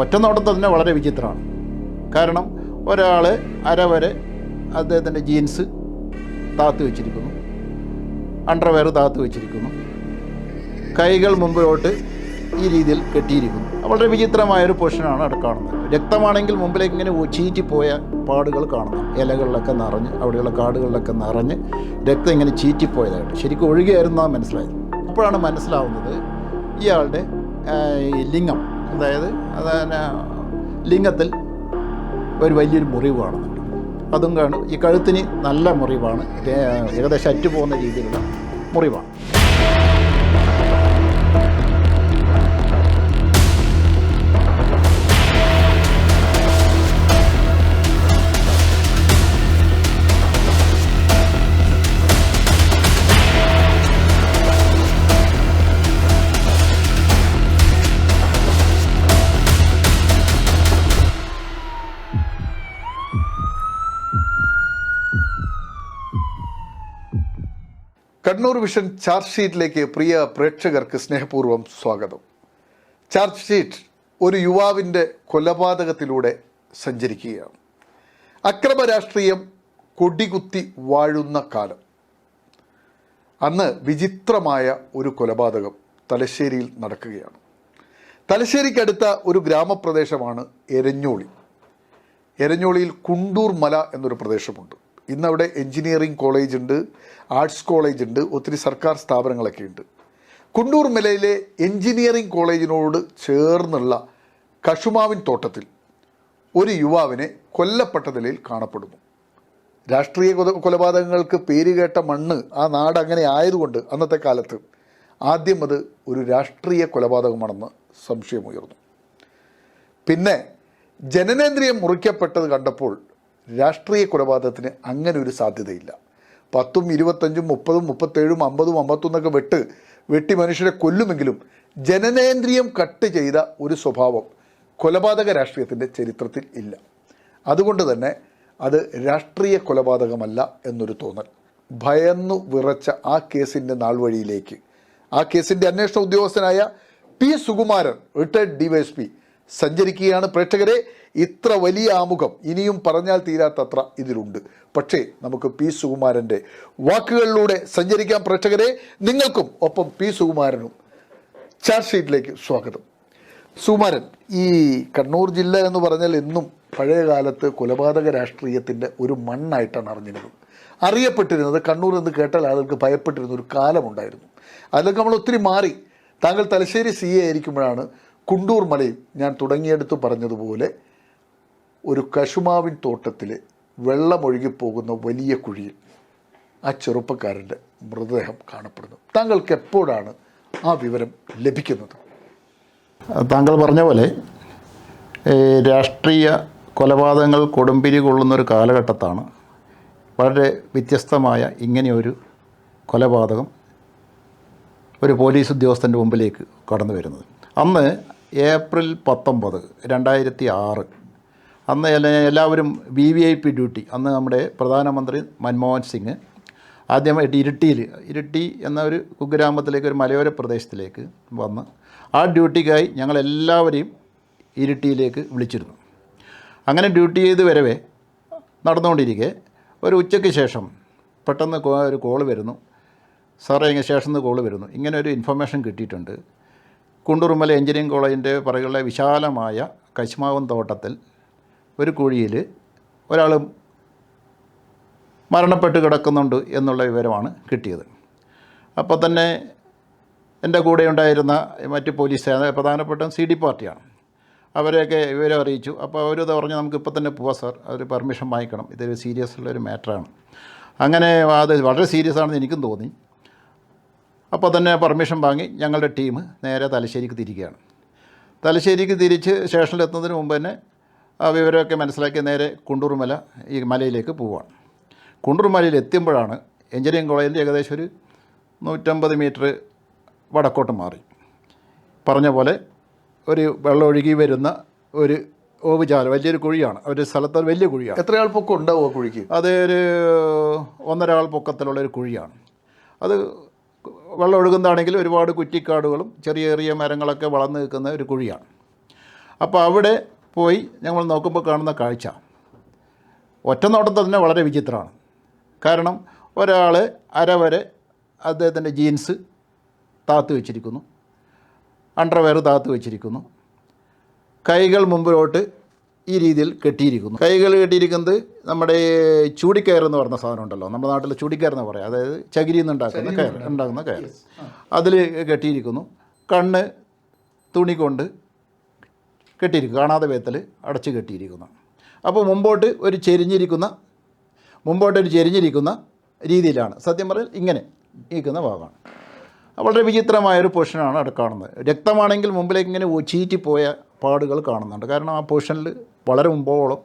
ഒറ്റ നോട്ടത്തിൽ തന്നെ വളരെ വിചിത്രമാണ്. കാരണം ഒരാൾ അരവരെ അദ്ദേഹത്തിന്റെ ജീൻസ് താത്തു വെച്ചിരിക്കുന്നു. അണ്ടർവെയർ താത്തു വെച്ചിരിക്കുന്നു. കൈകൾ മുമ്പിലോട്ട് ഈ രീതിയിൽ കെട്ടിയിരിക്കുന്നു. വളരെ വിചിത്രമായൊരു പൊസിഷനാണ് അവിടെ കാണുന്നത്. രക്തമാണെങ്കിൽ മുമ്പിലേക്ക് ഇങ്ങനെ ചീറ്റിപ്പോയ പാടുകൾ കാണുന്നു. ഇലകളിലൊക്കെ നിറഞ്ഞ് അവിടെയുള്ള കാടുകളിലൊക്കെ നിറഞ്ഞ് രക്തം ഇങ്ങനെ ചീറ്റിപ്പോയതായിട്ട് ശരിക്കും ഒഴുകിയായിരുന്നു മനസ്സിലായത്. അപ്പോഴാണ് മനസ്സിലാവുന്നത് ഇയാളുടെ ലിംഗം. അതായത് അതാണ് ലിംഗത്തിൽ ഒരു വലിയൊരു മുറിവ് കാണുന്നുണ്ട്. അതും കാണും. ഈ കഴുത്തിന് നല്ല മുറിവാണ്. ഏകദേശം അറ്റു പോകുന്ന രീതിയിലുള്ള മുറിവാണ്. കണ്ണൂർ വിഷൻ ചാർജ് ഷീറ്റിലേക്ക് പ്രിയ പ്രേക്ഷകർക്ക് സ്നേഹപൂർവം സ്വാഗതം. ചാർജ് ഷീറ്റ് ഒരു യുവാവിന്റെ കൊലപാതകത്തിലൂടെ സഞ്ചരിക്കുകയാണ്. അക്രമ രാഷ്ട്രീയം കൊടികുത്തി വാഴുന്ന കാലം. അന്ന് വിചിത്രമായ ഒരു കൊലപാതകം തലശ്ശേരിയിൽ നടക്കുകയാണ്. തലശ്ശേരിക്കടുത്ത ഒരു ഗ്രാമപ്രദേശമാണ് എരഞ്ഞോളി. എരഞ്ഞോളിയിൽ കുണ്ടൂർ മല എന്നൊരു പ്രദേശമുണ്ട്. ഇന്നവിടെ എഞ്ചിനീയറിംഗ് കോളേജ് ഉണ്ട് ആർട്സ് കോളേജ് ഉണ്ട് ഒത്തിരി സർക്കാർ സ്ഥാപനങ്ങളൊക്കെ ഉണ്ട്. കുണ്ടൂർ മലയിലെ എഞ്ചിനീയറിംഗ് കോളേജിനോട് ചേർന്നുള്ള കഷുമാവിൻ തോട്ടത്തിൽ ഒരു യുവാവിനെ കൊല്ലപ്പെട്ട നിലയിൽ കാണപ്പെടുന്നു. രാഷ്ട്രീയ കൊല കൊലപാതകങ്ങൾക്ക് പേരുകേട്ട മണ്ണ് ആ നാട് അങ്ങനെ ആയതുകൊണ്ട് അന്നത്തെ കാലത്ത് ആദ്യം അത് ഒരു രാഷ്ട്രീയ കൊലപാതകമാണെന്ന് സംശയമുയർന്നു. പിന്നെ ജനനേന്ദ്രിയം മുറിക്കപ്പെട്ടത് കണ്ടപ്പോൾ രാഷ്ട്രീയ കൊലപാതകത്തിന് അങ്ങനെ ഒരു സാധ്യതയില്ല. പത്തും ഇരുപത്തഞ്ചും മുപ്പതും മുപ്പത്തേഴും അമ്പതും അമ്പത്തൊന്നൊക്കെ വെട്ട് വെട്ടി മനുഷ്യരെ കൊല്ലുമെങ്കിലും ജനനേന്ദ്രിയം കട്ട് ചെയ്ത ഒരു സ്വഭാവം കൊലപാതക രാഷ്ട്രീയത്തിന്റെ ചരിത്രത്തിൽ ഇല്ല. അതുകൊണ്ട് തന്നെ അത് രാഷ്ട്രീയ കൊലപാതകമല്ല എന്നൊരു തോന്നൽ. ഭയന്നു വിറച്ച ആ കേസിന്റെ നാൾവഴിയിലേക്ക് ആ കേസിന്റെ അന്വേഷണ ഉദ്യോഗസ്ഥനായ പി സുകുമാരൻ റിട്ടയർഡ് ഡിവൈഎസ്പി സഞ്ചരിക്കുകയാണ്. പ്രേക്ഷകരെ ഇത്ര വലിയ ആമുഖം ഇനിയും പറഞ്ഞാൽ തീരാത്തത്ര ഇതിലുണ്ട്. പക്ഷേ നമുക്ക് പി സുകുമാരന്റെ വാക്കുകളിലൂടെ സഞ്ചരിക്കാം പ്രേക്ഷകരെ. നിങ്ങൾക്കും ഒപ്പം പി സുകുമാരനും ചാർജ് ഷീറ്റിലേക്ക് സ്വാഗതം. സുകുമാരൻ ഈ കണ്ണൂർ ജില്ല എന്ന് പറഞ്ഞാൽ എന്നും പഴയ കാലത്ത് കൊലപാതക രാഷ്ട്രീയത്തിന്റെ ഒരു മണ്ണായിട്ടാണ് അറിഞ്ഞിരുന്നത്. അറിയപ്പെട്ടിരുന്നത് കണ്ണൂർ എന്ന് കേട്ടാൽ ആളുകൾക്ക് ഭയപ്പെട്ടിരുന്ന ഒരു കാലമുണ്ടായിരുന്നു. അതിലൊക്കെ നമ്മൾ ഒത്തിരി മാറി. താങ്കൾ തലശ്ശേരി സി എ ആയിരിക്കുമ്പോഴാണ് കുണ്ടൂർ മലയിൽ ഞാൻ തുടങ്ങിയെടുത്ത് പറഞ്ഞതുപോലെ ഒരു കശുമാവിൻ തോട്ടത്തിൽ വെള്ളമൊഴുകിപ്പോകുന്ന വലിയ കുഴിയിൽ ആ ചെറുപ്പക്കാരന്റെ മൃതദേഹം കാണപ്പെടുന്നു. താങ്കൾക്ക് എപ്പോഴാണ് ആ വിവരം ലഭിക്കുന്നത്? താങ്കൾ പറഞ്ഞ പോലെ രാഷ്ട്രീയ കൊലപാതകങ്ങൾ കൊടുമ്പിരി കൊള്ളുന്നൊരു കാലഘട്ടത്താണ് വളരെ വ്യത്യസ്തമായ ഇങ്ങനെയൊരു കൊലപാതകം ഒരു പോലീസ് ഉദ്യോഗസ്ഥന്റെ മുമ്പിലേക്ക് കടന്നു വരുന്നത്. അന്ന് ഏപ്രിൽ പത്തൊമ്പത് രണ്ടായിരത്തി ആറ് അന്ന് എല്ലാ- എല്ലാവരും V V I P duty അന്ന് നമ്മുടെ പ്രധാനമന്ത്രി മൻമോഹൻ സിംഗ് ആദ്യമായിട്ട് ഇരിട്ടിയിൽ ഇരിട്ടി എന്ന ഒരു കുഗ്രാമത്തിലേക്ക് ഒരു മലയോര പ്രദേശത്തിലേക്ക് വന്ന് ആ ഡ്യൂട്ടിക്കായി ഞങ്ങളെല്ലാവരെയും ഇരിട്ടിയിലേക്ക് വിളിച്ചിരുന്നു. അങ്ങനെ ഡ്യൂട്ടി ചെയ്ത് വരവേ നടന്നുകൊണ്ടിരിക്കെ. ഒരു ഉച്ചയ്ക്ക് ശേഷം പെട്ടെന്ന് ഒരു കോൾ വരുന്നു. സാറേ ഇങ്ങനെ ശേഷം കോൾ വരുന്നു. ഇങ്ങനെ ഒരു ഇൻഫർമേഷൻ കിട്ടിയിട്ടുണ്ട്. കുണ്ടൂർമല എഞ്ചിനീയറിംഗ് കോളേജിന്റെ പുറകുള്ള വിശാലമായ കശുമാവൻ തോട്ടത്തിൽ ഒരു കുഴിയിൽ ഒരാൾ മരണപ്പെട്ട് കിടക്കുന്നുണ്ട് എന്നുള്ള വിവരമാണ് കിട്ടിയത്. അപ്പോൾ തന്നെ എന്റെ കൂടെ ഉണ്ടായിരുന്ന മറ്റ് പോലീസ് പ്രധാനപ്പെട്ട സി ഡി പാർട്ടിയാണ്. അവരെയൊക്കെ വിവരം അറിയിച്ചു. അപ്പോൾ അവർ പറഞ്ഞു നമുക്ക് ഇപ്പോൾ തന്നെ പോവാം സാർ. അവർ പെർമിഷൻ വാങ്ങിക്കണം. ഇതൊരു സീരിയസ് ഉള്ളൊരു മാറ്ററാണ്. അങ്ങനെ അത് വളരെ സീരിയസ് ആണെന്ന് എനിക്കും തോന്നി. അപ്പോൾ തന്നെ പെർമിഷൻ വാങ്ങി ഞങ്ങളുടെ ടീം നേരെ തലശ്ശേരിക്ക് തിരിക്കുകയാണ്. തലശ്ശേരിക്ക് തിരിച്ച് സ്റ്റേഷനിലെത്തുന്നതിന് മുമ്പ് തന്നെ ആ വിവരമൊക്കെ മനസ്സിലാക്കി നേരെ കുണ്ടൂർമല ഈ മലയിലേക്ക് പോവുകയാണ്. കുണ്ടൂർമലയിൽ എത്തുമ്പോഴാണ് എഞ്ചിനീയറിംഗ് കോളേജിന്റെ ഏകദേശം ഒരു നൂറ്റമ്പത് മീറ്റർ വടക്കോട്ട് മാറി. പറഞ്ഞ പോലെ ഒരു വെള്ളം ഒഴുകി വരുന്ന ഒരു ഓവുചാല വലിയൊരു കുഴിയാണ്. ഒരു സ്ഥലത്ത് വലിയ കുഴിയാണ്. എത്ര ആൾ പൊക്കം ഉണ്ടാവുമോ കുഴിക്ക്? അത് ഒരു ഒന്നര ആൾ പൊക്കത്തിലുള്ള ഒരു കുഴിയാണ്. അത് വെള്ളം ഒഴുകുന്നതാണെങ്കിൽ ഒരുപാട് കുറ്റിക്കാടുകളും ചെറിയ ചെറിയ മരങ്ങളൊക്കെ വളർന്നു നിൽക്കുന്ന ഒരു കുഴിയാണ്. അപ്പോൾ അവിടെ പോയി ഞങ്ങൾ നോക്കുമ്പോൾ കാണുന്ന കാഴ്ച. ഒറ്റനോട്ടത്തിൽ തന്നെ വളരെ വിചിത്രമാണ്. കാരണം ഒരാൾ അരവരെ അദ്ദേഹത്തിന്റെ ജീൻസ് താത്തു വെച്ചിരിക്കുന്നു. അണ്ടർവെയർ താത്തു വെച്ചിരിക്കുന്നു. കൈകൾ മുമ്പിലോട്ട് ഈ രീതിയിൽ കെട്ടിയിരിക്കുന്നു. കൈകൾ കെട്ടിയിരിക്കുന്നത് നമ്മുടെ ചൂടിക്കയർ എന്ന് പറഞ്ഞ സാധനം ഉണ്ടല്ലോ. നമ്മുടെ നാട്ടിൽ ചൂടിക്കയർ എന്ന് പറയാം. അതായത് ചകിരിയിൽ നിന്ന് ഉണ്ടാക്കുന്ന കയർ ഉണ്ടാക്കുന്ന കയർ. അതിൽ കെട്ടിയിരിക്കുന്നു. കണ്ണ് തുണി കൊണ്ട് കെട്ടിയിരിക്കും കാണാതെ വിധത്തിൽ അടച്ച് കെട്ടിയിരിക്കുന്നു. അപ്പോൾ മുമ്പോട്ട് ഒരു ചെരിഞ്ഞിരിക്കുന്ന മുമ്പോട്ട് ഒരു ചെരിഞ്ഞിരിക്കുന്ന രീതിയിലാണ്. സത്യം പറഞ്ഞാൽ ഇങ്ങനെ ഇരിക്കുന്ന ഭാഗമാണ്. വളരെ വിചിത്രമായൊരു പൊസിഷനാണ് അവിടെ കാണുന്നത്. രക്തമാണെങ്കിൽ മുമ്പിലേക്ക് ഇങ്ങനെ ചീറ്റിപ്പോയ പാടുകൾ കാണുന്നുണ്ട്. കാരണം ആ പൊസിഷനിൽ വളരെ മുമ്പോളം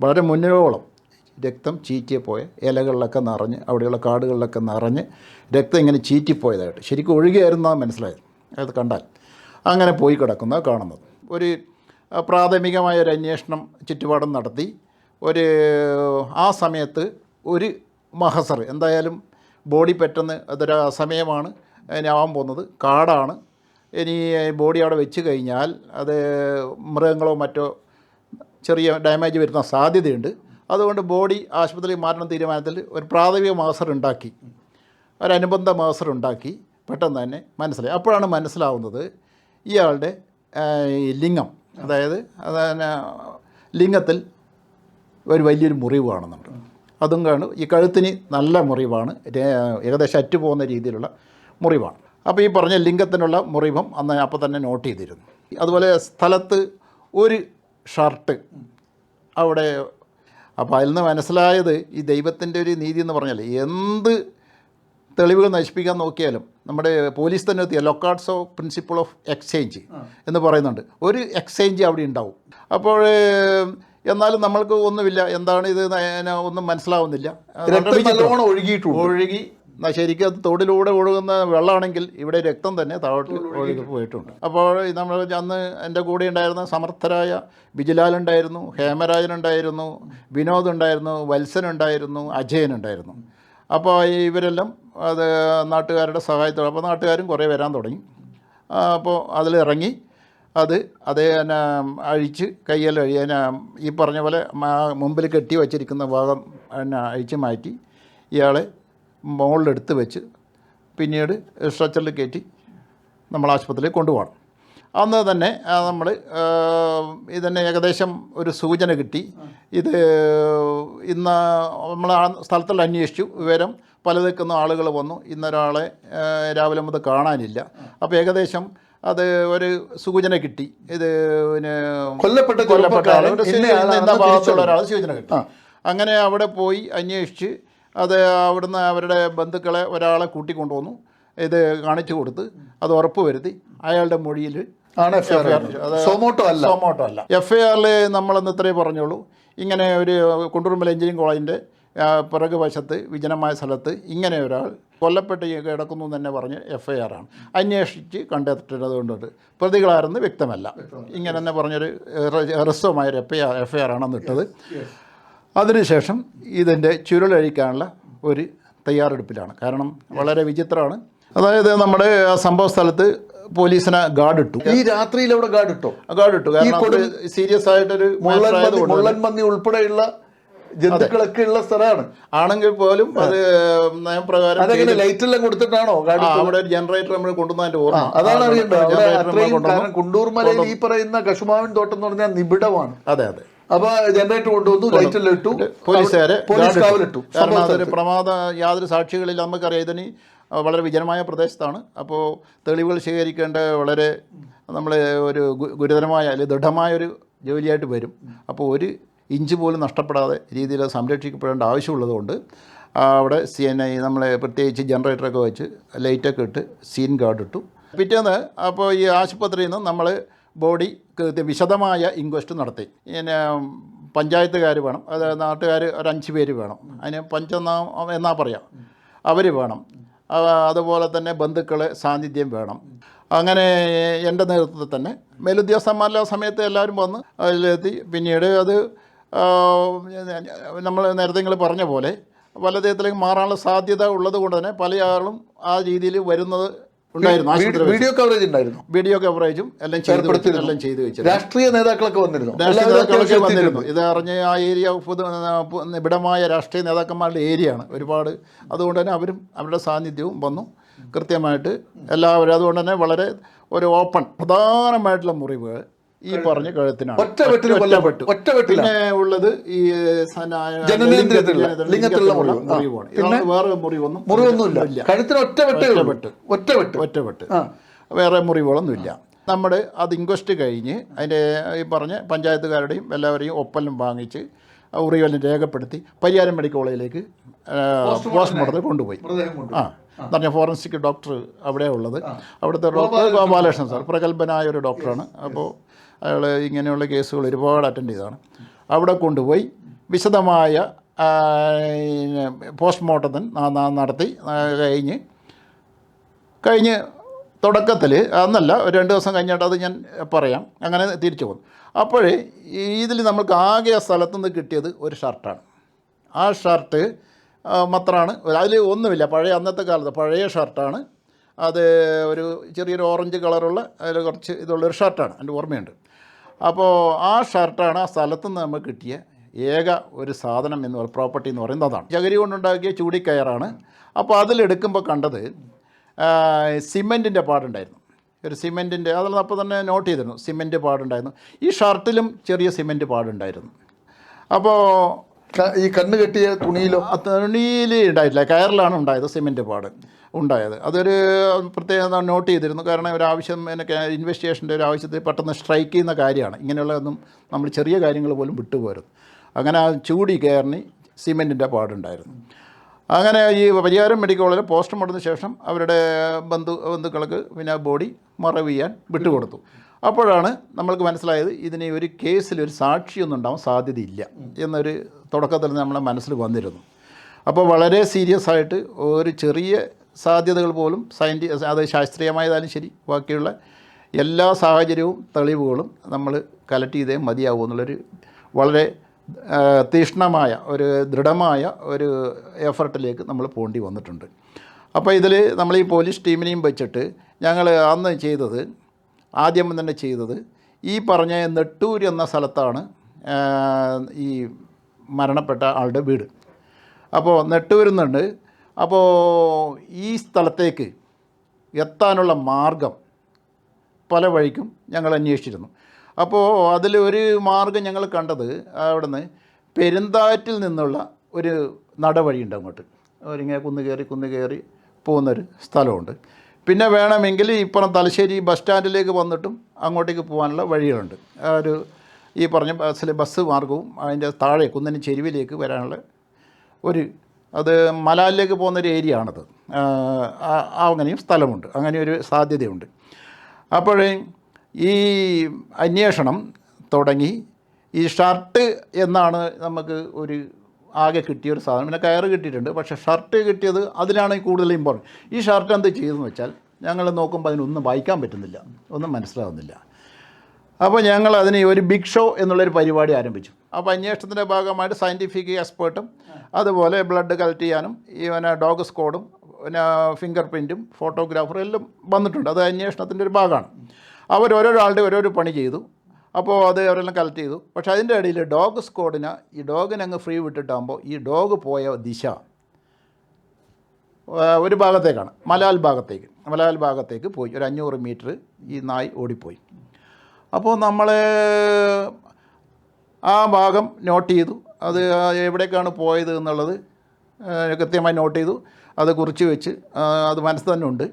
വളരെ മുന്നിലോളം രക്തം ചീറ്റിപ്പോയ ഇലകളിലൊക്കെ നിറഞ്ഞ് അവിടെയുള്ള കാടുകളിലൊക്കെ നിറഞ്ഞ് രക്തം ഇങ്ങനെ ചീറ്റിപ്പോയതായിട്ട്. ശരിക്കും ഒഴുകിയായിരുന്നാണ് മനസ്സിലായത്. അത് കണ്ടാൽ. അങ്ങനെ പോയി കിടക്കുന്ന കാണുന്നത്. ഒരു പ്രാഥമികമായ ഒരു അന്വേഷണം ചുറ്റുപാടും നടത്തി. ഒരു ആ സമയത്ത് ഒരു മഹസർ എന്തായാലും ബോഡി പെട്ടെന്ന് അതൊരു സമയമാണ് അതിനാവാൻ പോകുന്നത്. കാടാണ്. ഇനി ബോഡി അവിടെ വെച്ച് കഴിഞ്ഞാൽ അത് മൃഗങ്ങളോ മറ്റോ ചെറിയ ഡാമേജ് വരുന്ന സാധ്യതയുണ്ട്. അതുകൊണ്ട് ബോഡി ആശുപത്രിയിൽ മാറ്റണം തീരുമാനത്തിൽ ഒരു പ്രാഥമിക മാസർ ഉണ്ടാക്കി. ഒരനുബന്ധ മാസർ ഉണ്ടാക്കി. പെട്ടെന്ന് തന്നെ മനസ്സിലായി. അപ്പോഴാണ് മനസ്സിലാവുന്നത് ഇയാളുടെ ലിംഗം. അതായത് അതെ ലിംഗത്തിൽ ഒരു വലിയൊരു മുറിവാണെന്നുണ്ട് അതും കാണും. ഈ കഴുത്തിന് നല്ല മുറിവാണ്. ഏകദേശം അറ്റു പോകുന്ന രീതിയിലുള്ള മുറിവാണ്. അപ്പോൾ ഈ പറഞ്ഞ ലിംഗത്തിനുള്ള മുറിവും അന്ന് അപ്പോൾ തന്നെ നോട്ട് ചെയ്തിരുന്നു. അതുപോലെ സ്ഥലത്ത് ഒരു ഷർട്ട്. അവിടെ അപ്പോൾ അതിൽ നിന്ന് മനസ്സിലായത് ഈ ദൈവത്തിന്റെ ഒരു നീതി എന്ന് പറഞ്ഞാൽ എന്ത് തെളിവുകൾ നശിപ്പിക്കാൻ നോക്കിയാലും നമ്മുടെ പോലീസ് തന്നെ എത്തിയ Locard's of principle of exchange എന്ന് പറയുന്നുണ്ട്. ഒരു എക്സ്ചേഞ്ച് അവിടെ ഉണ്ടാവും. അപ്പോൾ എന്നാലും നമ്മൾക്ക് ഒന്നുമില്ല. എന്താണ് ഇത് ഒന്നും മനസ്സിലാവുന്നില്ല. ഒഴുകിയിട്ടുണ്ട്. ഒഴുകി ന- ശരിക്കും അത് തോടിലൂടെ ഒഴുകുന്ന വെള്ളമാണെങ്കിൽ ഇവിടെ രക്തം തന്നെ താഴോട്ട് ഒഴുകി പോയിട്ടുണ്ട്. അപ്പോൾ നമ്മൾ അന്ന് എന്റെ കൂടെ ഉണ്ടായിരുന്ന സമർത്ഥരായ ബിജിലാൽ ഉണ്ടായിരുന്നു ഹേമരാജൻ ഉണ്ടായിരുന്നു വിനോദ് ഉണ്ടായിരുന്നു വത്സൻ ഉണ്ടായിരുന്നു അജയൻ ഉണ്ടായിരുന്നു. അപ്പോൾ ഇവരെല്ലാം അത് നാട്ടുകാരുടെ സഹായത്തോടെ അപ്പോൾ നാട്ടുകാരും കുറേ വരാൻ തുടങ്ങി. അപ്പോൾ അതിലിറങ്ങി അത് അത് തന്നെ അഴിച്ച് കയ്യിൽ അഴി അതിനെ ഈ പറഞ്ഞ പോലെ മുമ്പിൽ കെട്ടി വച്ചിരിക്കുന്ന ഭാഗം പിന്നെ അഴിച്ച് മാറ്റി ഇയാളെ മുകളിലെടുത്ത് വെച്ച് പിന്നീട് സ്ട്രെച്ചറിൽ കയറ്റി നമ്മൾ ആശുപത്രിയിൽ കൊണ്ടുപോകണം. അന്ന് തന്നെ നമ്മൾ ഇതന്നെ ഏകദേശം ഒരു സൂചന കിട്ടി. ഇത് ഇന്ന് നമ്മൾ ആ സ്ഥലത്തിൽ അന്വേഷിച്ചു. വിവരം പലതിക്കുന്ന ആളുകൾ വന്നു. ഇന്നൊരാളെ രാവിലെ മുതൽ കാണാനില്ല. അപ്പോൾ ഏകദേശം അത് ഒരു സൂചന കിട്ടി. ഇത് പിന്നെ കൊല്ലപ്പെട്ട കൊല്ലപ്പെട്ട ആൾ ഭാഗത്തുള്ള ഒരാൾ സൂചന കിട്ടി. അങ്ങനെ അവിടെ പോയി അന്വേഷിച്ച് അത് അവിടുന്ന് അവരുടെ ബന്ധുക്കളെ ഒരാളെ കൂട്ടിക്കൊണ്ടുവന്നു. ഇത് കാണിച്ചു കൊടുത്ത് അത് ഉറപ്പ് വരുത്തി അയാളുടെ മൊഴിയിൽ ആണ് എഫ് ഐ ആർ സോമോട്ടോ അല്ല. സോമോട്ടോ അല്ല. എഫ് ഐ ആറിൽ നമ്മളന്ന് ഇത്രേ പറഞ്ഞോളൂ ഇങ്ങനെ ഒരു കുണ്ടുറുമ്പൽ എഞ്ചിനീയറിംഗ് കോളേജിന്റെ പിറക് വശത്ത് വിജനമായ സ്ഥലത്ത് ഇങ്ങനെ ഒരാൾ കൊല്ലപ്പെട്ട് കിടക്കുന്നു എന്ന് തന്നെ പറഞ്ഞ് എഫ് ഐ ആറാണ് അന്വേഷിച്ച് കണ്ടെത്തുന്നത് കൊണ്ടുണ്ട് പ്രതികളാരെന്ന് വ്യക്തമല്ല. ഇങ്ങനെ തന്നെ പറഞ്ഞൊരു ഹ്രസ്വമായൊരു F I R F I ആറാണെന്ന് ഇട്ടത്. അതിനുശേഷം ഇതിന്റെ ചുരുളഴിക്കാനുള്ള ഒരു തയ്യാറെടുപ്പിലാണ്. കാരണം വളരെ വിചിത്രമാണ്. അതായത് നമ്മുടെ ആ സംഭവ സ്ഥലത്ത് പോലീസിനെ ഗാർഡ് ഇട്ടു ഈ രാത്രിയിൽ അവിടെ ഗാർഡ് ഇട്ടോ ഗാർഡ് ഇട്ടു കാരണം സീരിയസ് ആയിട്ടൊരു മുള്ളൻ പന്നി ഉൾപ്പെടെയുള്ള ജന്തുക്കളൊക്കെ ഉള്ള സ്ഥലമാണ്. ആണെങ്കിൽ പോലും അത് നയപ്രകാരം അതെങ്ങനെ ലൈറ്റ് എല്ലാം കൊടുത്തിട്ടാണോ അവിടെ ഒരു ജനറേറ്റർ നമ്മൾ കൊണ്ടുവന്നതിന്റെ ഓർമ്മ. അതാണ് അറിയേണ്ടത്. കുണ്ടൂർ മലയിൽ ഈ പറയുന്ന കശുമാവിൻ തോട്ടം എന്ന് പറഞ്ഞാൽ നിബിഡമാണ്. അതെ അതെ. അപ്പൊ ജനറേറ്റർ കൊണ്ടുവന്നു ലൈറ്റ് എല്ലാം ഇട്ടു പോലീസുകാരെ പോലീസ് കാവലിട്ടു കാരണം അതൊരു പ്രമാദ യാതൊരു സാക്ഷികളിൽ നമുക്കറിയാം ഇതിന് വളരെ വിജനമായ പ്രദേശത്താണ്. അപ്പോൾ തെളിവുകൾ ശേഖരിക്കേണ്ട വളരെ നമ്മൾ ഒരു ഗുരുതരമായ അല്ലെങ്കിൽ ദൃഢമായ ഒരു ജോലിയായിട്ട് വരും. അപ്പോൾ ഒരു ഇഞ്ച് പോലും നഷ്ടപ്പെടാതെ രീതിയിൽ സംരക്ഷിക്കപ്പെടേണ്ട ആവശ്യമുള്ളതുകൊണ്ട് അവിടെ സി എൻ ഐ നമ്മളെ പ്രത്യേകിച്ച് ജനറേറ്ററൊക്കെ വെച്ച് ലൈറ്റൊക്കെ ഇട്ട് സീൻ ഗാർഡ് ഇട്ടു. പിറ്റേന്ന് അപ്പോൾ ഈ ആശുപത്രിയിൽ നിന്ന് നമ്മൾ ബോഡി വിശദമായ ഇൻക്വസ്റ്റ് നടത്തി. പിന്നെ പഞ്ചായത്തുകാർ വേണം. അതായത് നാട്ടുകാർ ഒരു അഞ്ച് പേര് വേണം. അതിന് പഞ്ചെന്നാ എന്നാ പറയാം? അവർ വേണം. അതുപോലെ തന്നെ ബന്ധുക്കളെ സാന്നിധ്യം വേണം. അങ്ങനെ എന്റെ നേതൃത്വത്തിൽ തന്നെ മേലുദ്യോഗസ്ഥന്മാരുടെ സമയത്ത് എല്ലാവരും വന്ന് അതിലെത്തി. പിന്നീട് അത് നമ്മൾ നേരത്തെ നിങ്ങൾ പറഞ്ഞ പോലെ പല തരത്തിലേക്ക് മാറാനുള്ള സാധ്യത ഉള്ളത് കൊണ്ട് തന്നെ പല ആ രീതിയിൽ വരുന്നത് ഉണ്ടായിരുന്നു വീഡിയോ കവറേജ് ഉണ്ടായിരുന്നു. വീഡിയോ കവറേജും എല്ലാം ചെയ്ത്. എല്ലാം ചെയ്തു വെച്ചു രാഷ്ട്രീയ നേതാക്കളൊക്കെ വന്നിരുന്നു. രാഷ്ട്രീയ നേതാക്കളൊക്കെ വന്നിരുന്നു. ഇത് അറിഞ്ഞ ആ ഏരിയ നിബിഡമായ രാഷ്ട്രീയ നേതാക്കന്മാരുടെ ഏരിയയാണ് ഒരുപാട്. അതുകൊണ്ട് തന്നെ അവരും അവരുടെ സാന്നിധ്യവും വന്നു. കൃത്യമായിട്ട് എല്ലാവരും. അതുകൊണ്ട് തന്നെ വളരെ ഒരു ഓപ്പൺ പ്രധാനമായിട്ടുള്ള മുറിവ് ഈ പറഞ്ഞ കഴുത്തിനാണ്. ഒറ്റ വെട്ടിന് കൊല്ലപ്പെട്ടു. ഒറ്റ വെട്ടിൽ പിന്നെ ഉള്ളത് ഈ ജനനേന്ദ്രിയത്തിലുള്ള, ലിംഗത്തിലുള്ള. മുറിവാണ്. ഇതാണ് വേറെ മുറിവൊന്നും മുറിവൊന്നുമില്ല. കഴുത്തിന് ഒറ്റ വെട്ട്. ഒറ്റ വെട്ട്. ഒറ്റ വെട്ട്. വേറെ മുറിവുകളൊന്നുമില്ല നമ്മൾ അത് ഇൻക്വസ്റ്റ് കഴിഞ്ഞ് അതിന്റെ ഈ പറഞ്ഞ പഞ്ചായത്തുകാരുടെയും എല്ലാവരെയും ഒപ്പലും വാങ്ങിച്ച് ഉറിവെല്ലാം രേഖപ്പെടുത്തി പരിയാരം മെഡിക്കൽ കോളേജിലേക്ക് പോസ്റ്റ്മോർട്ടത്തിൽ കൊണ്ടുപോയി. ആ. എന്ന് പറഞ്ഞാൽ ഫോറൻസിക് ഡോക്ടർ അവിടെ ഉള്ളത് അവിടുത്തെ ഡോക്ടർ ഗോപാലകൃഷ്ണൻ സാർ. പ്രഗത്ഭനായ ഒരു ഡോക്ടറാണ്. അപ്പോൾ അയാൾ ഇങ്ങനെയുള്ള കേസുകൾ ഒരുപാട് അറ്റൻഡ് ചെയ്തതാണ്. അവിടെ കൊണ്ടുപോയി വിശദമായ പോസ്റ്റ്മോർട്ടത്തിന് നടത്തി കഴിഞ്ഞ് കഴിഞ്ഞ് തുടക്കത്തിൽ അന്നല്ല രണ്ട് ദിവസം കഴിഞ്ഞിട്ട് അത് ഞാൻ പറയാം. അങ്ങനെ തിരിച്ചു പോകുന്നു അപ്പോഴേ ഇതിൽ നമുക്ക് ആകെ ആ സ്ഥലത്തുനിന്ന് കിട്ടിയത് ഒരു ഷർട്ടാണ്. ആ ഷർട്ട് മാത്രമാണ് അതിൽ ഒന്നുമില്ല. പഴയ അന്നത്തെ കാലത്ത് പഴയ ഷർട്ടാണ്. അത് ഒരു ചെറിയൊരു ഓറഞ്ച് കളറുള്ള അതിൽ കുറച്ച് ഇതുള്ളൊരു ഷർട്ടാണ്. എന്റെ ഓർമ്മയുണ്ട്. അപ്പോൾ ആ ഷർട്ടാണ് ആ സ്ഥലത്ത് നിന്ന് നമുക്ക് കിട്ടിയ ഏക ഒരു സാധനം എന്ന് പറയുന്ന പ്രോപ്പർട്ടി എന്ന് പറയുന്നത് അതാണ്. ചകരി കൊണ്ടുണ്ടാക്കിയ ചൂടിക്കയറാണ് അപ്പോൾ അതിലെടുക്കുമ്പോൾ കണ്ടത് സിമെന്റിന്റെ പാടുണ്ടായിരുന്നു. ഒരു സിമെന്റിന്റെ അതിൽ അപ്പോൾ തന്നെ നോട്ട് ചെയ്തിരുന്നു സിമെന്റ് പാടുണ്ടായിരുന്നു. ഈ ഷർട്ടിലും ചെറിയ സിമെന്റ് പാടുണ്ടായിരുന്നു. അപ്പോൾ ഈ കണ്ണ് കെട്ടിയ തുണിയിലോ? തുണിയിൽ ഉണ്ടായിട്ടില്ല കയറിലാണ് ഉണ്ടായത് സിമെന്റ് പാട്. ഉണ്ടായത്. അതൊരു പ്രത്യേകം നോട്ട് ചെയ്തിരുന്നു. കാരണം ഒരു ആവശ്യം എനിക്ക് ഇൻവെസ്റ്റിഗേഷന്റെ ഒരു ആവശ്യത്തിൽ പെട്ടെന്ന് സ്ട്രൈക്ക് ചെയ്യുന്ന കാര്യമാണ്. ഇങ്ങനെയുള്ളതൊന്നും നമ്മൾ ചെറിയ കാര്യങ്ങൾ പോലും വിട്ടുപോരുന്നു അങ്ങനെ ആ ചൂടി കയറി സിമെന്റിന്റെ പാടുണ്ടായിരുന്നു. അങ്ങനെ ഈ പരിഹാരം മെഡിക്കൽ കോളേജിൽ പോസ്റ്റ്മോർട്ടത്തിന് ശേഷം അവരുടെ ബന്ധു ബന്ധുക്കൾക്ക് പിന്നെ ബോഡി മറവ് ചെയ്യാൻ വിട്ടുകൊടുത്തു. അപ്പോഴാണ് നമ്മൾക്ക് മനസ്സിലായത് ഇതിന് ഒരു കേസിൽ ഒരു സാക്ഷിയൊന്നും ഉണ്ടാവാൻ സാധ്യതയില്ല എന്നൊരു തുടക്കത്തിൽ നമ്മളെ മനസ്സിൽ വന്നിരുന്നു. അപ്പോൾ വളരെ സീരിയസ് ആയിട്ട് ഒരു ചെറിയ സാധ്യതകൾ പോലും സയന്റി അത് ശാസ്ത്രീയമായതായാലും ശരി ബാക്കിയുള്ള എല്ലാ സാഹചര്യവും തെളിവുകളും നമ്മൾ കലക്ട് ചെയ്തേ മതിയാവൂ എന്നുള്ളൊരു വളരെ തീഷ്ണമായ ഒരു ദൃഢമായ ഒരു എഫർട്ടിലേക്ക് നമ്മൾ പോണ്ടി വന്നിട്ടുണ്ട്. അപ്പോൾ ഇതിൽ നമ്മൾ ഈ പോലീസ് ടീമിനെയും വെച്ചിട്ട് ഞങ്ങൾ അന്ന് ചെയ്തത് ആദ്യം തന്നെ ചെയ്തത് ഈ പറഞ്ഞ നെട്ടൂർ എന്ന സ്ഥലത്താണ് ഈ മരണപ്പെട്ട ആളുടെ വീട്. അപ്പോൾ നെട്ടൂരിൽ നിന്നുണ്ട് അപ്പോൾ ഈ സ്ഥലത്തേക്ക് എത്താനുള്ള മാർഗം പല വഴിക്കും ഞങ്ങൾ അന്വേഷിച്ചിരുന്നു. അപ്പോൾ അതിൽ ഒരു മാർഗം ഞങ്ങൾ കണ്ടത് അവിടെ നിന്ന് പെരുന്താറ്റിൽ നിന്നുള്ള ഒരു നടവഴിയുണ്ട് അങ്ങോട്ട്. അവരിങ്ങനെ കുന്ന് കയറി കുന്ന് കയറി പോകുന്നൊരു സ്ഥലമുണ്ട്. പിന്നെ വേണമെങ്കിൽ ഇപ്പുറം തലശ്ശേരി ബസ് സ്റ്റാൻഡിലേക്ക് വന്നിട്ടും അങ്ങോട്ടേക്ക് പോകാനുള്ള വഴികളുണ്ട്. ആ ഒരു ഈ പറഞ്ഞ ബസ്സിൽ ബസ് മാർഗവും അതിന്റെ താഴെ കുന്നിന് ചെരുവിലേക്ക് വരാനുള്ള ഒരു അത് മലാലിലേക്ക് പോകുന്നൊരു ഏരിയ ആണത് അങ്ങനെയും സ്ഥലമുണ്ട്. അങ്ങനെ ഒരു സാധ്യതയുണ്ട്. അപ്പോഴേ ഈ അന്വേഷണം തുടങ്ങി. ഈ ഷർട്ട് എന്നാണ് നമുക്ക് ഒരു ആകെ കിട്ടിയ ഒരു സാധനം. പിന്നെ കയറ് കിട്ടിയിട്ടുണ്ട്. പക്ഷേ ഷർട്ട് കിട്ടിയത് അതിലാണ് കൂടുതൽ ഇമ്പോർട്ടന്റ് ഈ ഷർട്ട് എന്ത് ചെയ്തെന്ന് വെച്ചാൽ ഞങ്ങൾ നോക്കുമ്പോൾ അതിനൊന്നും വായിക്കാൻ പറ്റുന്നില്ല. ഒന്നും മനസ്സിലാവുന്നില്ല. അപ്പോൾ ഞങ്ങൾ അതിന് ഒരു ബിഗ് ഷോ എന്നുള്ളൊരു പരിപാടി ആരംഭിച്ചു. അപ്പോൾ അന്വേഷണത്തിന്റെ ഭാഗമായിട്ട് സയന്റിഫിക് എക്സ്പേർട്ടും അതുപോലെ ബ്ലഡ് കളക്ട് ചെയ്യാനും ഈ പിന്നെ ഡോഗ് സ്ക്വാഡും പിന്നെ ഫിംഗർ പ്രിന്റും ഫോട്ടോഗ്രാഫറും എല്ലാം വന്നിട്ടുണ്ട്. അത് അന്വേഷണത്തിന്റെ ഒരു ഭാഗമാണ്. അവർ ഓരോരാളുടെ ഓരോരോ പണി ചെയ്തു. അപ്പോൾ അത് അവരെല്ലാം കളക്ട് ചെയ്തു. പക്ഷേ അതിന്റെ ഇടയിൽ ഡോഗ് സ്ക്വാഡിന് ഈ ഡോഗിനെ അങ്ങ് ഫ്രീ വിട്ടിട്ടാകുമ്പോൾ ഈ ഡോഗ് പോയ ദിശ ഒരു ഭാഗത്തേക്കാണ്. മലാൽ ഭാഗത്തേക്ക്. മലാൽ ഭാഗത്തേക്ക് പോയി. ഒരു അഞ്ഞൂറ് മീറ്റർ ഈ നായ് ഓടിപ്പോയി. അപ്പോൾ നമ്മൾ ആ ഭാഗം നോട്ട് ചെയ്തു. അത് എവിടേക്കാണ് പോയത് എന്നുള്ളത് കൃത്യമായി നോട്ട് ചെയ്തു. അത് കുറിച്ച് വെച്ച് അത് മനസ്സ് തന്നെ ഉണ്ട്.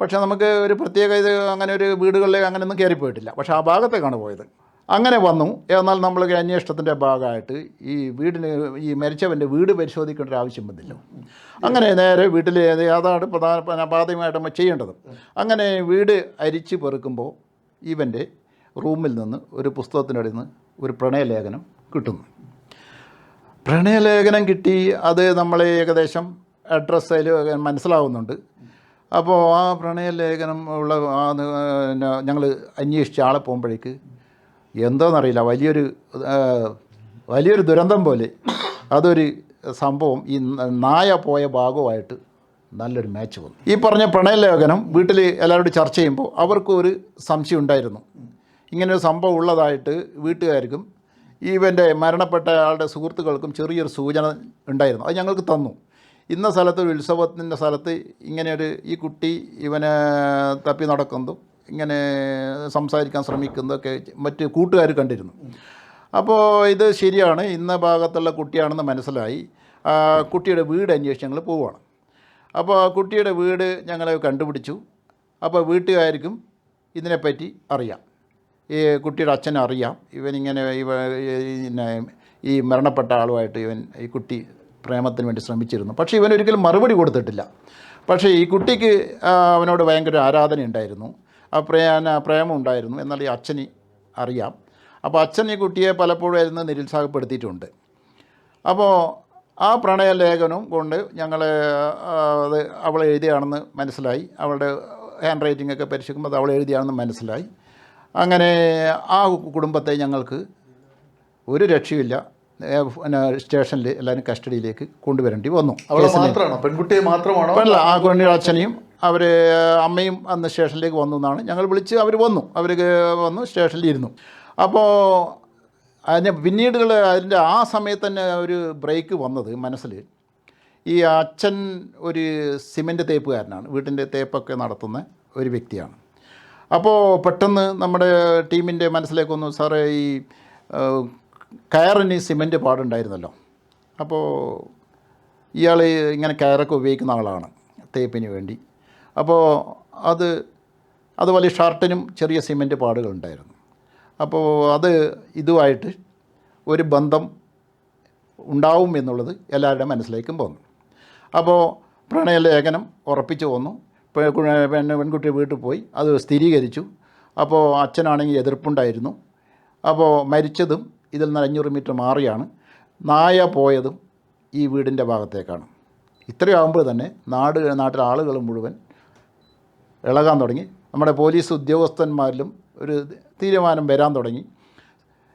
പക്ഷേ നമുക്ക് ഒരു പ്രത്യേക ഇത് അങ്ങനെ ഒരു വീടുകളിലേക്ക് അങ്ങനെയൊന്നും കയറിപ്പോയിട്ടില്ല പക്ഷേ ആ ഭാഗത്തേക്കാണ് പോയത്. അങ്ങനെ വന്നു. എന്നാൽ നമ്മൾ അന്വേഷണത്തിന്റെ ഭാഗമായിട്ട് ഈ വീടിന് ഈ മരിച്ചവന്റെ വീട് പരിശോധിക്കേണ്ട ഒരു ആവശ്യം വന്നില്ല. അങ്ങനെ നേരെ വീട്ടിൽ അതാണ് പ്രധാന പ്രാഥമികമായിട്ട് നമ്മൾ ചെയ്യേണ്ടത്. അങ്ങനെ വീട് അരിച്ച് പെറുക്കുമ്പോൾ ഇവന്റെ റൂമിൽ നിന്ന് ഒരു പുസ്തകത്തിനടിയിൽ നിന്ന് ഒരു പ്രണയലേഖനം കിട്ടുന്നു. പ്രണയലേഖനം കിട്ടി അത് നമ്മളെ ഏകദേശം അഡ്രസ്സ് അതിൽ മനസ്സിലാവുന്നുണ്ട്. അപ്പോൾ ആ പ്രണയലേഖനം ഉള്ള ഞങ്ങൾ അന്വേഷിച്ച ആളെ പോകുമ്പോഴേക്ക് എന്താണെന്നറിയില്ല വലിയൊരു വലിയൊരു ദുരന്തം പോലെ. അതൊരു സംഭവം ഈ നായ പോയ ഭാഗമായിട്ട് നല്ലൊരു മാച്ച് വന്നു. ഈ പറഞ്ഞ പ്രണയലേഖനം വീട്ടിൽ എല്ലാവരോടും ചർച്ച ചെയ്യുമ്പോൾ അവർക്കും ഒരു സംശയം ഉണ്ടായിരുന്നു. ഇങ്ങനൊരു സംഭവം ഉള്ളതായിട്ട് വീട്ടുകാർക്കും ഇവന്റെ മരണപ്പെട്ട ആളുടെ സുഹൃത്തുക്കൾക്കും ചെറിയൊരു സൂചന ഉണ്ടായിരുന്നു. അത് ഞങ്ങൾക്ക് തന്നു. ഇന്ന സ്ഥലത്ത് ഒരു ഉത്സവത്തിന്റെ സ്ഥലത്ത് ഇങ്ങനെയൊരു ഈ കുട്ടി ഇവനെ തപ്പി നടക്കുന്നതും ഇങ്ങനെ സംസാരിക്കാൻ ശ്രമിക്കുന്നതൊക്കെ മറ്റ് കൂട്ടുകാർ കണ്ടിരുന്നു. അപ്പോൾ ഇത് ശരിയാണ്. ഇന്ന ഭാഗത്തുള്ള കുട്ടിയാണെന്ന് മനസ്സിലായി. കുട്ടിയുടെ വീട് അന്വേഷിച്ച് ഞങ്ങൾ പോവുകയാണ്. അപ്പോൾ കുട്ടിയുടെ വീട് ഞങ്ങളെ കണ്ടുപിടിച്ചു. അപ്പോൾ വീട്ടുകാർക്കും ഇതിനെപ്പറ്റി അറിയാം. ഈ കുട്ടിയുടെ അച്ഛൻ അറിയാം. ഇവനിങ്ങനെ ഇവ പിന്നെ ഈ മരണപ്പെട്ട ആളുമായിട്ട് ഇവൻ ഈ കുട്ടി പ്രേമത്തിന് വേണ്ടി ശ്രമിച്ചിരുന്നു. പക്ഷേ ഇവൻ ഒരിക്കലും മറുപടി കൊടുത്തിട്ടില്ല. പക്ഷേ ഈ കുട്ടിക്ക് അവനോട് ഭയങ്കര ആരാധന ഉണ്ടായിരുന്നു ആ പ്രേ പ്രേമം ഉണ്ടായിരുന്നു എന്നാൽ ഈ അച്ഛന് അറിയാം. അപ്പോൾ അച്ഛൻ ഈ കുട്ടിയെ പലപ്പോഴും ഇരുന്ന് നിരുത്സാഹപ്പെടുത്തിയിട്ടുണ്ട്. അപ്പോൾ ആ പ്രണയലേഖനം കൊണ്ട് ഞങ്ങൾ അത് അവൾ എഴുതിയാണെന്ന് മനസ്സിലായി. അവളുടെ ഹാൻഡ് റൈറ്റിംഗ് ഒക്കെ പരിശോധിക്കുമ്പോൾ അത് അവൾ എഴുതിയാണെന്ന് മനസ്സിലായി. അങ്ങനെ ആ കുടുംബത്തെ ഞങ്ങൾക്ക് ഒരു രക്ഷയില്ല ഏ, പിന്നെ സ്റ്റേഷനിൽ എല്ലാവരും കസ്റ്റഡിയിലേക്ക് കൊണ്ടുവരേണ്ടി വന്നു. പെൺകുട്ടിയെ മാത്രമാണോ? അല്ല ആ കുഞ്ഞിയുടെ അച്ഛനെയും അവർ അമ്മയും അന്ന് സ്റ്റേഷനിലേക്ക് വന്നു എന്നാണ് ഞങ്ങൾ വിളിച്ച് അവർ വന്നു. അവർ വന്നു സ്റ്റേഷനിൽ ഇരുന്നു അപ്പോൾ അതിന് പിന്നീടുകൾ അതിന്റെ ആ സമയത്ത് തന്നെ ഒരു ബ്രേക്ക് വന്നത് മനസ്സിൽ ഈ അച്ഛൻ ഒരു സിമന്റ് തേപ്പുകാരനാണ്. വീട്ടിന്റെ തേപ്പൊക്കെ നടത്തുന്ന ഒരു വ്യക്തിയാണ്. അപ്പോൾ പെട്ടെന്ന് നമ്മുടെ ടീമിന്റെ മനസ്സിലേക്ക് വന്നു സാറേ ഈ കയറിന് സിമന്റ് പാടുണ്ടായിരുന്നല്ലോ. അപ്പോൾ ഇയാൾ ഇങ്ങനെ കയറൊക്കെ ഉപയോഗിക്കുന്ന ആളാണ് തേപ്പിന് വേണ്ടി. അപ്പോൾ അത് അതുപോലെ ഷർട്ടിനും ചെറിയ സിമന്റ് പാടുകളുണ്ടായിരുന്നു. അപ്പോൾ അത് ഇതുമായിട്ട് ഒരു ബന്ധം ഉണ്ടാവും എന്നുള്ളത് എല്ലാവരുടെ മനസ്സിലേക്കും പോന്നു അപ്പോൾ പ്രണയലേഖനം ഉറപ്പിച്ചു വന്നു. പെ- കു- പെണ്ണ് പെൺകുട്ടി വീട്ടിൽ പോയി. അത് സ്ഥിരീകരിച്ചു. അപ്പോൾ അച്ഛനാണെങ്കിൽ എതിർപ്പുണ്ടായിരുന്നു. അപ്പോൾ മരിച്ചതും ഇതിൽ നിന്ന് അഞ്ഞൂറ് മീറ്റർ മാറിയാണ്. നായ പോയതും ഈ വീടിന്റെ ഭാഗത്തേക്കാണ്. ഇത്രയാകുമ്പോൾ തന്നെ നാട് നാട്ടിലെ ആളുകൾ മുഴുവൻ ഇളകാൻ തുടങ്ങി. നമ്മുടെ പോലീസ് ഉദ്യോഗസ്ഥന്മാരിലും ഒരു തീരുമാനം വരാൻ തുടങ്ങി.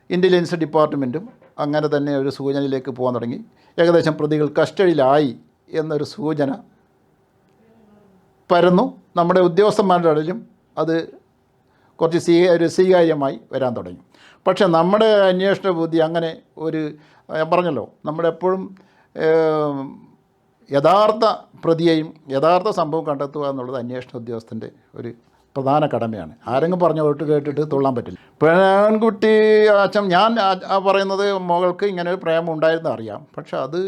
ഇന്റലിജൻസ് ഡിപ്പാർട്ട്മെന്റും അങ്ങനെ തന്നെ ഒരു സൂചനയിലേക്ക് പോകാൻ തുടങ്ങി. ഏകദേശം പ്രതികൾ കസ്റ്റഡിയിലായി എന്നൊരു സൂചന പരന്നു. നമ്മുടെ ഉദ്യോഗസ്ഥന്മാരുടെ ഇടയിലും അത് കുറച്ച് സ്വീ ഒരു സ്വീകാര്യമായി വരാൻ തുടങ്ങി. പക്ഷെ നമ്മുടെ അന്വേഷണ ബുദ്ധി അങ്ങനെ ഒരു പറഞ്ഞല്ലോ ഏം, യഥാർത്ഥ പ്രതിയെയും യഥാർത്ഥ സംഭവം കണ്ടെത്തുക എന്നുള്ളത് അന്വേഷണ ഉദ്യോഗസ്ഥന്റെ ഒരു പ്രധാന കടമയാണ്. ആരെങ്കിലും പറഞ്ഞ തൊട്ട് കേട്ടിട്ട് തുള്ളാൻ പറ്റില്ല. പെൺകുട്ടി അച്ഛൻ ഞാൻ പറയുന്നത് മകൾക്ക് ഇങ്ങനെ ഒരു പ്രേമം ഉണ്ടായിരുന്നു അറിയാം. പക്ഷെ അത്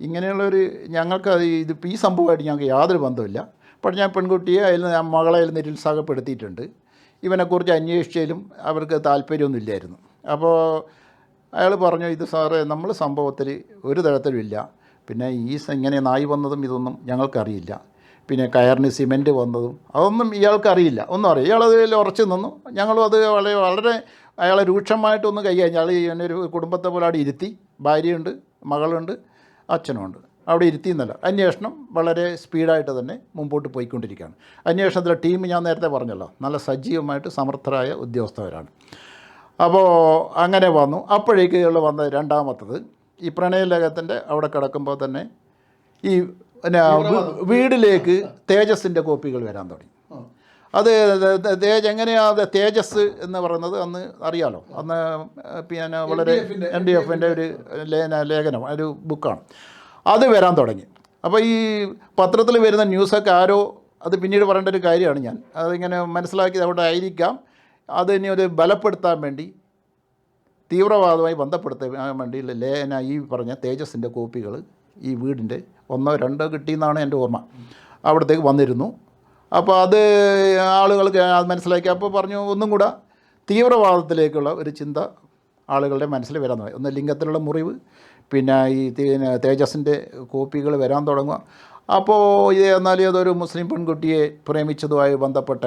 ഇങ്ങനെയുള്ളൊരു ഞങ്ങൾക്ക് അത് ഇത് ഈ സംഭവമായിട്ട് ഞങ്ങൾക്ക് യാതൊരു ബന്ധമില്ല പക്ഷേ ഞാൻ പെൺകുട്ടിയെ അതിൽ മകളെ അതിൽ നിരുത്സാഹപ്പെടുത്തിയിട്ടുണ്ട്. ഇവനെക്കുറിച്ച് അന്വേഷിച്ചാലും അവർക്ക് താല്പര്യമൊന്നുമില്ലായിരുന്നു. അപ്പോൾ അയാൾ പറഞ്ഞു ഇത് സാറേ നമ്മൾ സംഭവത്തിൽ ഒരു തരത്തിലുമില്ല. പിന്നെ ഈ ഇങ്ങനെ നായി വന്നതും ഇതൊന്നും ഞങ്ങൾക്കറിയില്ല. പിന്നെ കയറിന് സിമെന്റ് വന്നതും അതൊന്നും ഇയാൾക്കറിയില്ല. ഒന്നും അറിയില്ല. ഇയാളതിൽ ഉറച്ചു നിന്നു. ഞങ്ങളും അത് വളരെ വളരെ അയാളെ രൂക്ഷമായിട്ടൊന്ന് കൈകാര്യം അയാൾ ഒരു കുടുംബത്തെ പോലെ അവിടെ ഇരുത്തി. ഭാര്യയുണ്ട് മകളുണ്ട് അച്ഛനുമുണ്ട്. അവിടെ ഇരുത്തിയെന്നല്ല. അന്വേഷണം വളരെ സ്പീഡായിട്ട് തന്നെ മുമ്പോട്ട് പോയിക്കൊണ്ടിരിക്കുകയാണ്. അന്വേഷണത്തിലെ ടീം ഞാൻ നേരത്തെ പറഞ്ഞല്ലോ നല്ല സജീവമായിട്ട് സമർത്ഥരായ ഉദ്യോഗസ്ഥരാണ്. അപ്പോൾ അങ്ങനെ വന്നു. അപ്പോഴേക്ക് ഉള്ള വന്ന രണ്ടാമത്തത്. ഈ പ്രണയലേഖത്തിന്റെ അവിടെ കിടക്കുമ്പോൾ തന്നെ ഈ പിന്നെ വീടിലേക്ക് തേജസ്സിന്റെ കോപ്പികൾ വരാൻ തുടങ്ങി. അത് തേജ് എങ്ങനെയാണ് തേജസ് എന്ന് പറയുന്നത് അന്ന് അറിയാലോ. അന്ന് പിന്നെ വളരെ എൻ ഡി എഫിന്റെ ഒരു ലേഖനം ഒരു ബുക്കാണ്. അത് വരാൻ തുടങ്ങി. അപ്പോൾ ഈ പത്രത്തിൽ വരുന്ന ന്യൂസൊക്കെ ആരോ അത് പിന്നീട് പറയേണ്ട ഒരു കാര്യമാണ് ഞാൻ. അതിങ്ങനെ മനസ്സിലാക്കി അവിടെ ആയിരിക്കാം അത് ഇനി ഒരു ബലപ്പെടുത്താൻ വേണ്ടി തീവ്രവാദവുമായി ബന്ധപ്പെടുത്താൻ വേണ്ടി ലേന ഈ പറഞ്ഞ തേജസ്സിന്റെ കോപ്പികൾ ഈ വീടിന്റെ ഒന്നോ രണ്ടോ കിട്ടിയെന്നാണ് എന്റെ ഓർമ്മ. അവിടത്തേക്ക് വന്നിരുന്നു. അപ്പോൾ അത് ആളുകൾക്ക് അത് മനസ്സിലാക്കി. അപ്പോൾ പറഞ്ഞു ഒന്നും കൂടെ തീവ്രവാദത്തിലേക്കുള്ള ഒരു ചിന്ത ആളുകളുടെ മനസ്സിൽ വരാൻ തുടങ്ങി. ഒന്ന് ലിംഗത്തിലുള്ള മുറിവ് പിന്നെ ഈ തേജസിന്റെ തേജസ്സിന്റെ കോപ്പികൾ വരാൻ തുടങ്ങുക. അപ്പോൾ ഇത് എന്നാൽ അതൊരു മുസ്ലിം പെൺകുട്ടിയെ പ്രേമിച്ചതുമായി ബന്ധപ്പെട്ട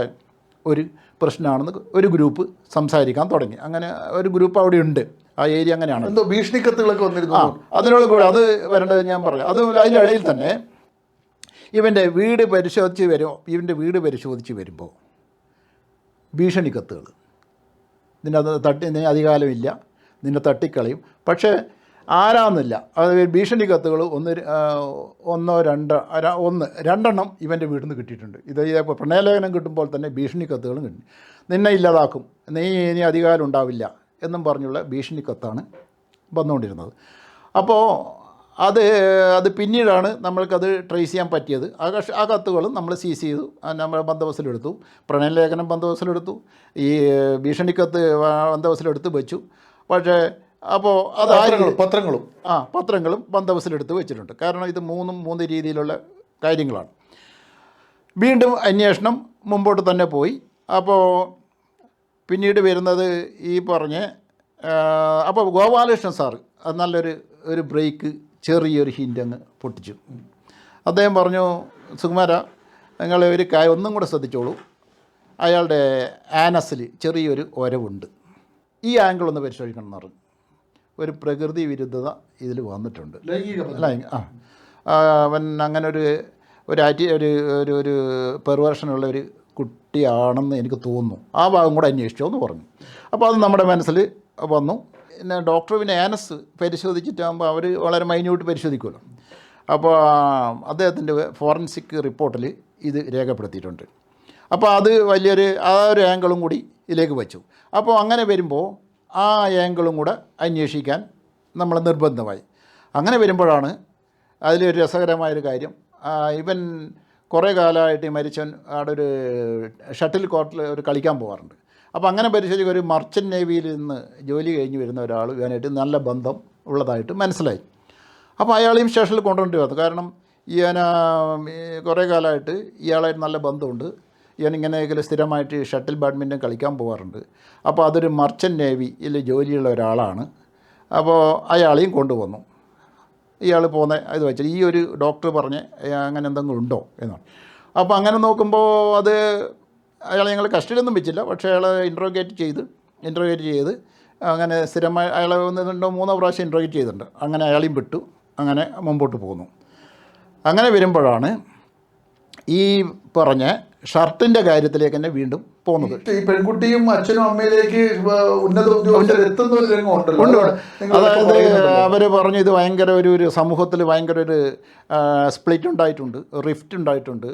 ഒരു പ്രശ്നമാണെന്ന് ഒരു ഗ്രൂപ്പ് സംസാരിക്കാൻ തുടങ്ങി. അങ്ങനെ ഒരു ഗ്രൂപ്പ് അവിടെ ഉണ്ട്. ആ ഏരിയ അങ്ങനെയാണ്. എന്തോ ഭീഷണിക്കത്തുകളൊക്കെ വന്നിരുന്നു ആ അതിനോട് കൂടെ അത് വരേണ്ടത് ഞാൻ പറയാം അത് അതിന്റെ ഇടയിൽ തന്നെ ഇവന്റെ വീട് പരിശോധിച്ച് വരും ഇവന്റെ വീട് പരിശോധിച്ച് വരുമ്പോൾ ഭീഷണിക്കത്തുകൾ. നിന്നെ തട്ടി നിന്നെ അധികാരമില്ല. നിന്നെ തട്ടിക്കളയും. പക്ഷേ ആരാന്നില്ല. അത് ഭീഷണി കത്തുകൾ ഒന്ന് ഒന്നോ രണ്ടോ ഒന്ന് രണ്ടെണ്ണം ഇവന്റെ വീട്ടിൽ നിന്ന് കിട്ടിയിട്ടുണ്ട്. ഇത് ഇപ്പോൾ പ്രണയലേഖനം കിട്ടുമ്പോൾ തന്നെ ഭീഷണി കത്തുകളും കിട്ടി. നിന്നെ ഇല്ലാതാക്കും. നീ ഇനി അധികാരം ഉണ്ടാവില്ല എന്നും പറഞ്ഞുള്ള ഭീഷണി കത്താണ് വന്നുകൊണ്ടിരുന്നത്. അപ്പോൾ അത് അത് പിന്നീടാണ് നമ്മൾക്കത് ട്രേസ് ചെയ്യാൻ പറ്റിയത്. ആ കക്ഷ ആ കത്തുകളും നമ്മൾ സീസ് ചെയ്തു. നമ്മൾ ബന്ധവസിലെടുത്തു പ്രണയലേഖനം ബന്ധവസിലെടുത്തു ഈ ഭീഷണിക്കത്ത് ബന്ധവസിലെടുത്ത് വെച്ചു. പക്ഷേ അപ്പോൾ അത് ആ പത്രങ്ങളും ആ പത്രങ്ങളും ബന്ധവസിലെടുത്ത് വെച്ചിട്ടുണ്ട്. കാരണം ഇത് മൂന്നും മൂന്ന് രീതിയിലുള്ള കാര്യങ്ങളാണ്. വീണ്ടും അന്വേഷണം മുമ്പോട്ട് തന്നെ പോയി. അപ്പോൾ പിന്നീട് വരുന്നത് ഈ പറഞ്ഞ അപ്പോൾ ഗോപാലകൃഷ്ണൻ സാർ അത് നല്ലൊരു ഒരു ബ്രേക്ക് ചെറിയൊരു ഹിന്റ് അങ്ങ് പൊട്ടിച്ചു. അദ്ദേഹം പറഞ്ഞു സുകുമാര നിങ്ങൾ ഒരു കാര്യം ഒന്നും കൂടെ ശ്രദ്ധിച്ചോളൂ. അയാളുടെ ആനസിൽ ചെറിയൊരു ഒരവുണ്ട്. ഈ ആംഗിൾ ഒന്ന് പരിശോധിക്കണം എന്ന് പറഞ്ഞു. ഒരു പ്രകൃതി വിരുദ്ധത ഇതിൽ വന്നിട്ടുണ്ട്. ആ. ആ, അവൻ അങ്ങനെ ഒരു ഒരു ആറ്റി ഒരു ഒരു ഒരു പെർവേർഷനുള്ള ഒരു കുട്ടിയാണെന്ന് എനിക്ക് തോന്നുന്നു. ആ ഭാഗം കൂടെ അന്വേഷിച്ചോ എന്ന് പറഞ്ഞു. അപ്പോൾ അത് നമ്മുടെ മനസ്സിൽ വന്നു. പിന്നെ ഡോക്ടർ പിന്നെ ആനസ് പരിശോധിച്ചിട്ടാകുമ്പോൾ അവർ വളരെ മൈന്യൂട്ട് പരിശോധിക്കുമല്ലോ. അപ്പോൾ അദ്ദേഹത്തിന്റെ ഫോറൻസിക് റിപ്പോർട്ടിൽ ഇത് രേഖപ്പെടുത്തിയിട്ടുണ്ട്. അപ്പോൾ അത് വലിയൊരു ആ ഒരു ആംഗിളും കൂടി ഇതിലേക്ക് വെച്ചു. അപ്പോൾ അങ്ങനെ വരുമ്പോൾ ആ ആംഗിളും കൂടെ അന്വേഷിക്കാൻ നമ്മൾ നിർബന്ധമായി. അങ്ങനെ വരുമ്പോഴാണ് അതിലൊരു രസകരമായൊരു കാര്യം. ഇവൻ കുറേ കാലമായിട്ട് ഈ മരിച്ചവൻ അവിടെ ഒരു ഷട്ടിൽ കോർട്ടിൽ ഒരു കളിക്കാൻ പോകാറുണ്ട് അപ്പോൾ അങ്ങനെ പരിശോധിക്കുക ഒരു മർച്ചന്റ് നേവിയിൽ നിന്ന് ജോലി കഴിഞ്ഞ് വരുന്ന ഒരാൾ ഇവനായിട്ട് നല്ല ബന്ധം ഉള്ളതായിട്ട് മനസ്സിലായി. അപ്പോൾ അയാളെയും സ്റ്റേഷനിൽ കൊണ്ടുവരേണ്ടി വന്നു. കാരണം ഇവന കുറേ കാലമായിട്ട് ഇയാളായിട്ട് നല്ല ബന്ധമുണ്ട്. ഇങ്ങനെ സ്ഥിരമായിട്ട് ഷട്ടിൽ ബാഡ്മിന്റൺ കളിക്കാൻ പോകാറുണ്ട് അപ്പോൾ അതൊരു മർച്ചന്റ് നേവിയിൽ ജോലിയുള്ള ഒരാളാണ്. അപ്പോൾ അയാളെയും കൊണ്ടുവന്നു. ഇയാൾ പോകുന്ന ഇത് വെച്ചാൽ ഈ ഒരു ഡോക്ടർ പറഞ്ഞ് "ഏ, അങ്ങനെ എന്തെങ്കിലും ഉണ്ടോ? എന്നാണ് അപ്പോൾ അങ്ങനെ നോക്കുമ്പോൾ അത് അയാളെ ഞങ്ങൾ കസ്റ്റഡിയൊന്നും വെച്ചില്ല. പക്ഷേ അയാളെ ഇൻട്രോഗേറ്റ് ചെയ്ത് ഇൻട്രോഗേറ്റ് ചെയ്ത് അങ്ങനെ സ്ഥിരമായി അയാളെ ഒന്ന് രണ്ടോ മൂന്നോ പ്രാവശ്യം ഇൻട്രോഗേറ്റ് ചെയ്തിട്ടുണ്ട്. അങ്ങനെ അയാളെയും വിട്ടു. അങ്ങനെ മുമ്പോട്ട് പോകുന്നു അങ്ങനെ വരുമ്പോഴാണ് ഈ പറഞ്ഞ ഷർട്ടിന്റെ കാര്യത്തിലേക്ക് തന്നെ വീണ്ടും പോകുന്നത്. ഈ പെൺകുട്ടിയും അച്ഛനും അമ്മയിലേക്ക് ഉന്നത ഉണ്ട്. അതായത് അവർ പറഞ്ഞു ഇത് ഭയങ്കര ഒരു ഒരു സമൂഹത്തിൽ ഭയങ്കര ഒരു സ്പ്ലിറ്റ് ഉണ്ടായിട്ടുണ്ട് റിഫ്റ്റ് ഉണ്ടായിട്ടുണ്ട്.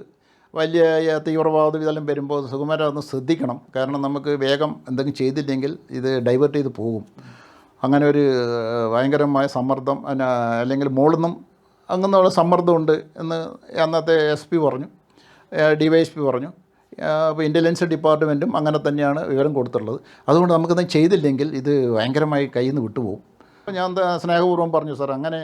വലിയ തീവ്രവാദ ഇതെല്ലാം വരുമ്പോൾ സുകുമാരൻ ഒന്ന് ശ്രദ്ധിക്കണം. കാരണം നമുക്ക് വേഗം എന്തെങ്കിലും ചെയ്തില്ലെങ്കിൽ ഇത് ഡൈവേർട്ട് ചെയ്ത് പോകും. അങ്ങനെ ഒരു ഭയങ്കരമായ സമ്മർദ്ദം അല്ലെങ്കിൽ മുകളിൽ അങ്ങനെയുള്ള സമ്മർദ്ദമുണ്ട് എന്ന് അന്നത്തെ എസ് പി പറഞ്ഞു. ഡി വൈ എസ് പി പറഞ്ഞു. അപ്പോൾ ഇന്റലിജൻസ് ഡിപ്പാർട്ട്മെന്റും അങ്ങനെ തന്നെയാണ് വിവരം കൊടുത്തിട്ടുള്ളത്. അതുകൊണ്ട് നമുക്കത് ചെയ്തില്ലെങ്കിൽ ഇത് ഭയങ്കരമായി കയ്യിൽ നിന്ന് വിട്ടുപോകും. അപ്പോൾ ഞാൻ സ്നേഹപൂർവം പറഞ്ഞു സാർ അങ്ങനെ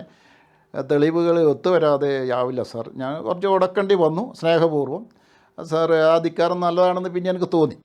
തെളിവുകൾ ഒത്തുവരാതെ ആവില്ല സാർ. ഞാൻ കുറച്ച് ഉടക്കേണ്ടി വന്നു സ്നേഹപൂർവം. സാർ ആ ധിക്കാരം നല്ലതാണെന്ന് പിന്നെ എനിക്ക് തോന്നി.